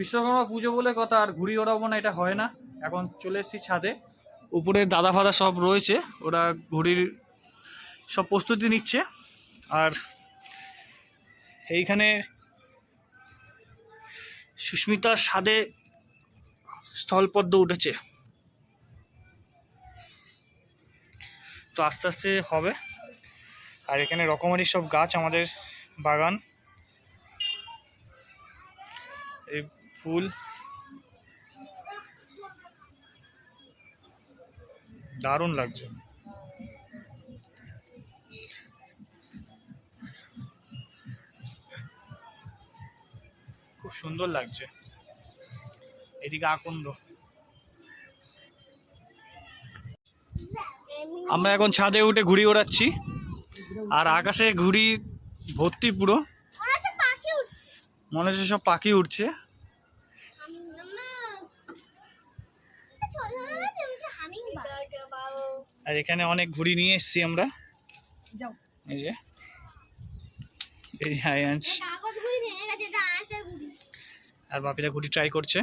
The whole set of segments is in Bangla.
বিশ্বকর্মা পুজো বলে কথা আর ঘুড়ি ওড়াবো না, এটা হয় না। এখন চলে এসেছি ছাদে। উপরে দাদা ফাদা সব রয়েছে, ওরা ঘুড়ির সব প্রস্তুতি নিচ্ছে। আর এইখানে সুস্মিতার স্বাদে স্থলপদ্ম উঠেছে। তো আস্তে আস্তে হবে। আর এখানে রকমারি সব গাছ আমাদের বাগান। এই ফুল। দারুণ লাগছে। খুব সুন্দর লাগছে। এদিকে আকন্দ। আমরা এখন ছাদে উঠে ঘুড়ি ওড়াচ্ছি। আর আকাশে ঘুড়ি ভর্তি পুরো মনে হচ্ছে পাখি উঠছে মনে হচ্ছে সব পাখি উঠছে আর এখানে অনেক ঘুড়ি নিয়ে এসেছি আমরা। এই যে। এই যে আয়াঞ্চ আর বাপিরা ঘুড়ি ট্রাই করছে।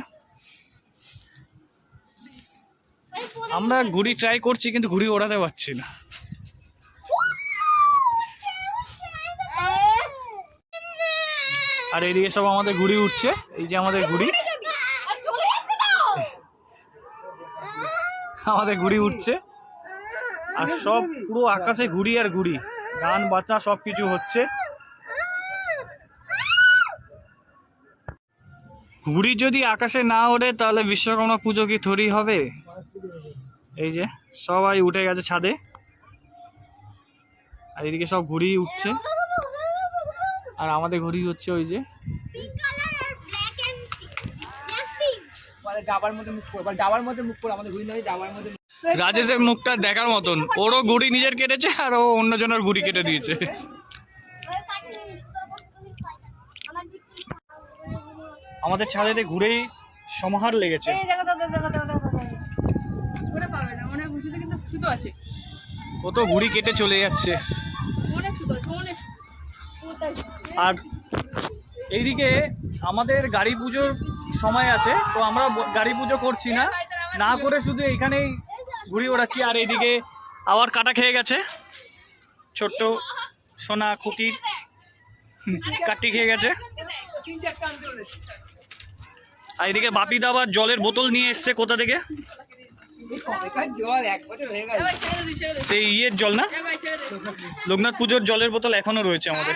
আমরা ঘুড়ি ট্রাই করছি কিন্তু ঘুড়ি ওড়াতে পারছি না। আর এইদিকে সব আমাদের ঘুড়ি উঠছে। এই যে আমাদের ঘুড়ি। আমাদের ঘুড়ি উঠছে। আর সব পুরো আকাশে ঘুড়ি আর ঘুড়ি। গান বাজনা সব কিছু হচ্ছে। ঘুড়ি যদি আকাশে না ওঠে তাহলে বিশ্বকর্মা পুজো কি থরি হবে? এই যে সবাই উঠে গেছে ছাদে। আর এদিকে সব ঘুড়ি উঠছে। আর আমাদের ঘড়ি হচ্ছে ওই যে ডাবার মধ্যে মুখ পড়ে ডাবার মধ্যে মুখ পড়ে আমাদের ঘুরি নয় ডাবার মধ্যে রাজেশের মুখটা দেখার মতন। ওরও ঘুড়ি নিজের কেটেছে আর ও অন্যজনের ঘুড়ি কেটে দিয়েছে। আমাদের ছাদেতে ঘুরেই সমাহার লেগেছে। কত ঘুড়ি কেটে চলে যাচ্ছে। অনেক সুতো অনেক আর এইদিকে আমাদের গাড়ি পুজোর সময় আছে, তো আমরা গাড়ি পুজো করছি না। না করে শুধু এইখানেই ঘুড়ি ওড়াচ্ছি আর এইদিকে আবার কাটা খেয়ে গেছে। ছোট্ট সোনা খুকি কাটি খেয়ে গেছে। আর এদিকে বাপিদা আবার জলের বোতল নিয়ে এসছে কোথা থেকে? সেই ইয়ের জল না? লোকনাথ পুজোর জলের বোতল এখনও রয়েছে আমাদের।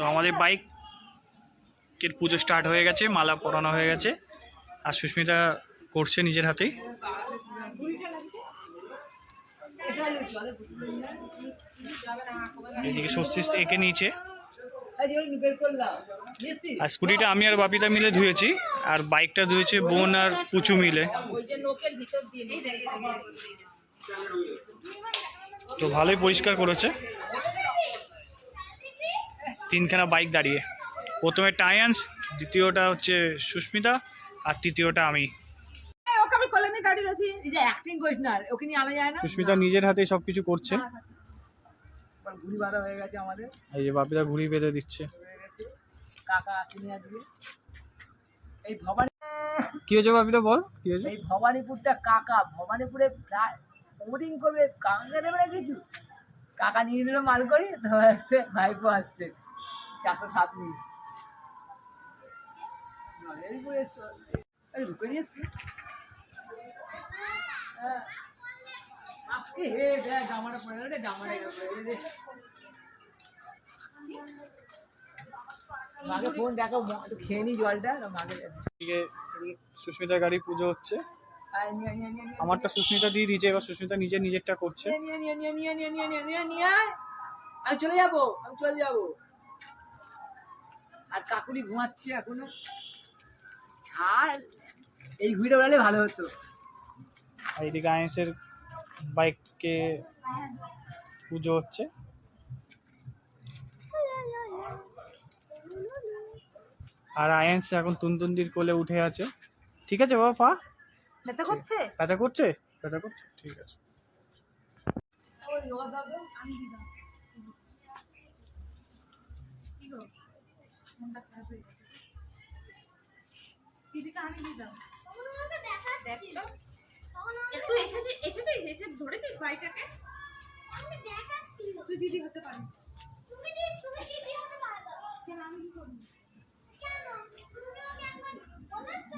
তো আমাদের বাইক এর পুজো স্টার্ট হয়ে গেছে, মালা পরানো হয়ে গেছে। আর সুস্মিতা করছে নিজের হাতেই। এদিকে স্বস্তি এঁকে নিয়েছে? আর স্কুটিটা আমি আর বাপিতা মিলে ধুয়েছি, আর বাইকটা ধুয়েছে বোন আর পুচু মিলে। তো ভালোই পরিষ্কার করেছে। তিনখানা বাইক দাঁড়িয়ে। প্রথমে টায়ান্স দ্বিতীয়টা হচ্ছে সুস্মিতা আর তৃতীয়টা আমি। সুস্মিতা নিজের হাতে সবকিছু করছে। হ্যাঁ, হ্যাঁ, হ্যাঁ। এই যে বাপিদা ঘুড়ি বেঁধে দিচ্ছে। কি হয়েছে বাপিদা বল? কি হয়েছে? এই ভবানীপুরটা কাকা। ভবানীপুরে বোর্ডিং করবে। কাকা দেবে কিছু? কাকা নিয়ে নিল মাল করি তো আসছে ভাইপো আসছে। চারশো সাত মিনিট রুকে মাকে ফোন দেখো খেয়ে নি জলটা মাকে এদিকে গাড়ি পুজো হচ্ছে আমারটা সুস্মিতা দিয়ে দিয়েছে এবার সুস্মিতা নিজে নিজেরটা করছে আমি চলে যাব আমি চলে যাব কাকুরি ঘুমাচ্ছে এখনও। আর এই ঘুরে বেড়ালে ভালো হতো। আর এদিকে আয়েন্সের বাইককে পুজো হচ্ছে। আর আয়েন্স এখন তুনতুন্দির কোলে উঠে আছে। ঠিক আছে বাবা পা? ব্যথা করছে? ব্যথা করছে? ব্যথা করছে? ঠিক আছে। কি গো? মনটা খারাপ হয়ে গেছে। দিদিকে আমি দিতাম একটু এসে এসেছিস এসে ধরেছিস ভাইটাকে? তুই দিদি হতে পারিস তুমি দি- তুমি দিদি হতে পারবে? কেন? আমি কি করব? কেন? তুমি আমাকে একবার বলেছ?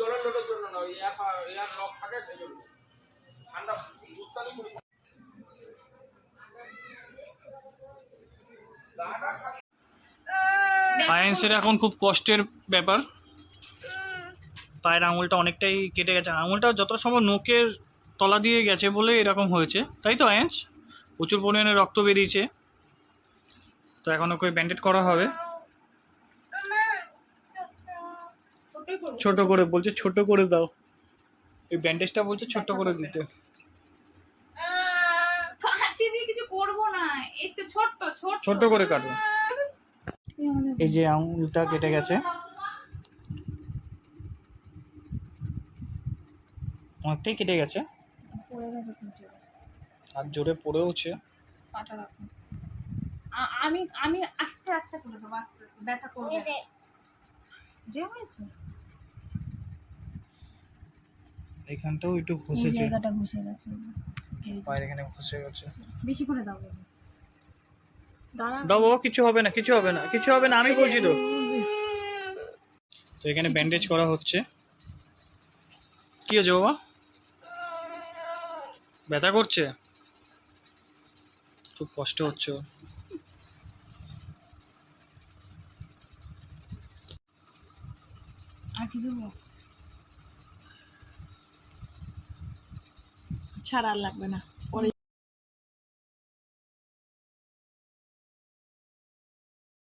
জলের লোটের জন্য না এয়ার লক থাকে সেই জন্য ঠান্ডা আয়েন্সের এখন খুব কষ্টের ব্যাপার। পায়ের আঙুলটা অনেকটাই কেটে গেছে। আঙুলটা যত সম্ভব নোকের তলা দিয়ে গেছে বলে এরকম হয়েছে। তাই তো আয়েন্স প্রচুর পরিমাণে রক্ত বেরিয়েছে। তো এখন ওকে ব্যান্ডেড করা হবে ছোটই করব ছোট করে বলছে ছোট করে দাও। এই ব্যান্ডেজটা বলছে ছোট করে দিতে। কিছু করব না। একটু ছোট্ট ছোট ছোট করে কাটো। এই যে আঙুলটা কেটে গেছে। অনেকটাই কেটে গেছে। পড়ে গেছে খুঁজে। আর জোরে পড়েওছে। আমি আমি আস্তে আস্তে করে দেবো আস্তে আস্তে। ব্যথা করবে। এই যে। যে হয়েছে এইখানটাও একটু এই ঘষেছে। জায়গাটা ঘুষে গেছে। পায়ের এখানে ঘষে গেছে। বেশি করে দাও। দাও বাবা কিছু হবে না কিছু হবে না কিছু হবে না আমি বলছি তো। তো এখানে ব্যান্ডেজ করা হচ্ছে। কি হয়েছে বাবা? ব্যথা করছে? খুব কষ্ট হচ্ছে আর কি দেবো ছাড়া আর লাগবে না